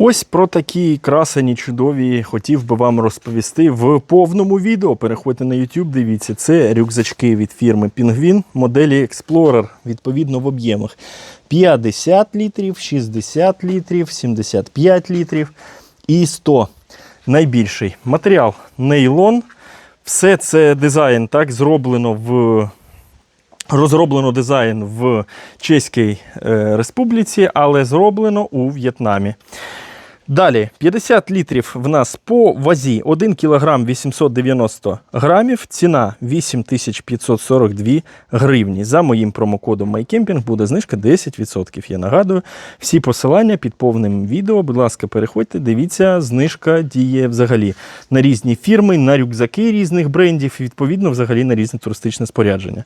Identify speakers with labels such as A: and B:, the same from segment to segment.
A: Ось про такі красені чудові хотів би вам розповісти в повному відео. Переходьте на YouTube, дивіться. Це рюкзачки від фірми Penguin моделі Explorer, відповідно в об'ємах 50 літрів, 60 літрів, 75 літрів і 100. Найбільший матеріал нейлон. Все це дизайн так зроблено в Розроблено дизайн в Чеській е, Республіці, але зроблено у В'єтнамі. Далі 50 літрів в нас по вазі 1 кг 890 грамів, ціна 8542 гривні. За моїм промокодом MyCamping буде знижка 10%. Я нагадую, всі посилання під повним відео. Будь ласка, переходьте, дивіться, знижка діє взагалі на різні фірми, на рюкзаки різних брендів, і відповідно взагалі на різне туристичне спорядження.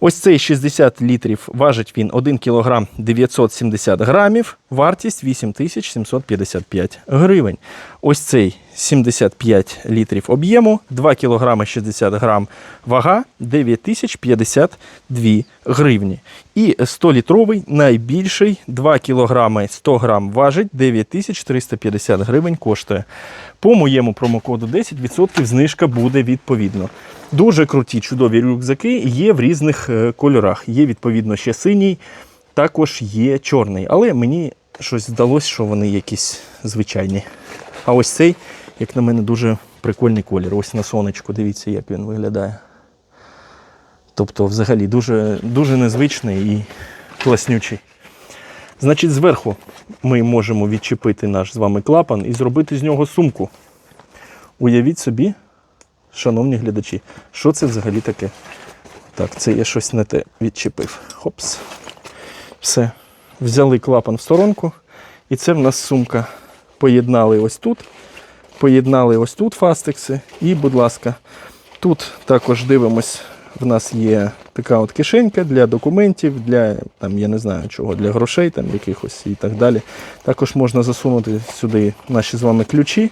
A: Ось цей 60 літрів важить він 1 кг 970 грамів, вартість 8755 гривень. Ось цей 75 літрів об'єму, 2 кг 60 грам вага, 9052 гривні. І 100-літровий найбільший 2 кг 100 грам важить, 9350 гривень коштує. По моєму промокоду 10% знижка буде відповідно. Дуже круті, чудові рюкзаки є в різних е, кольорах. Є, відповідно, ще синій, також є чорний. Але мені щось здалося, що вони якісь звичайні. А ось цей, як на мене, дуже прикольний колір. Ось на сонечку, дивіться, як він виглядає. Тобто, взагалі, дуже, дуже незвичний і класнючий. Значить, зверху ми можемо відчепити наш з вами клапан і зробити з нього сумку. Уявіть собі, шановні глядачі, що це взагалі таке? Так, це я щось не те відчепив. Хопс. Все. Взяли клапан в сторонку, і це в нас сумка. Поєднали ось тут. Поєднали ось тут фастекси. І, будь ласка, тут також дивимось. В нас є така от кишенька для документів, для там, я не знаю чого, для грошей там якихось і так далі. Також можна засунути сюди наші з вами ключі.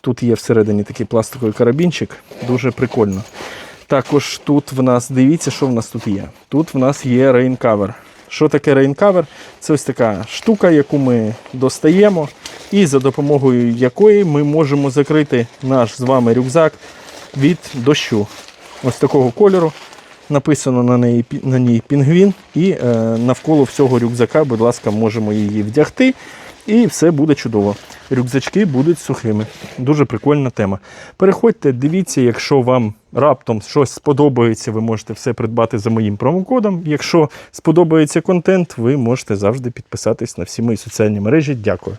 A: Тут є всередині такий пластиковий карабінчик, дуже прикольно. Також тут в нас, дивіться, що в нас тут є. Тут в нас є рейнкавер. Що таке рейнкавер? Це ось така штука, яку ми достаємо, і за допомогою якої ми можемо закрити наш з вами рюкзак від дощу. Ось такого кольору. Написано на, неї, на ній пінгвін, і е, навколо всього рюкзака, будь ласка, можемо її вдягти, і все буде чудово. Рюкзачки будуть сухими. Дуже прикольна тема. Переходьте, дивіться, якщо вам раптом щось сподобається, ви можете все придбати за моїм промокодом. Якщо сподобається контент, ви можете завжди підписатись на всі мої соціальні мережі. Дякую.